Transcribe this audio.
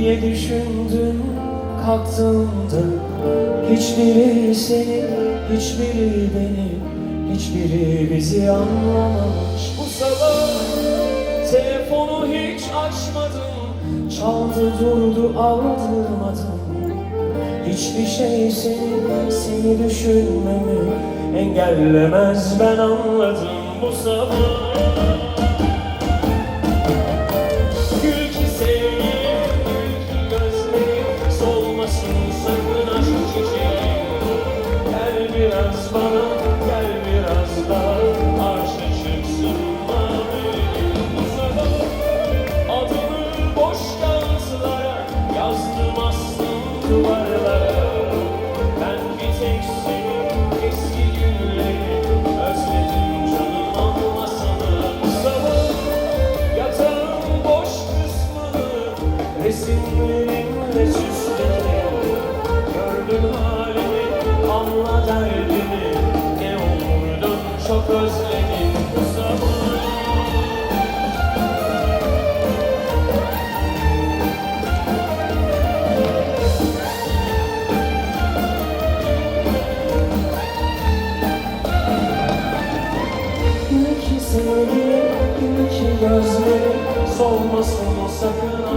Ne düşündün kalktığında Hiçbiri seni, hiçbiri beni Hiçbiri bizi anlamamış. Bu sabah telefonu hiç açmadım Çaldı durdu aldırmadım Hiçbir şey seni, seni düşünmemi engellemez ben anladım. Bu sabah Ne olurdun çok özledim bu sabah gözlerim Solmasın sakın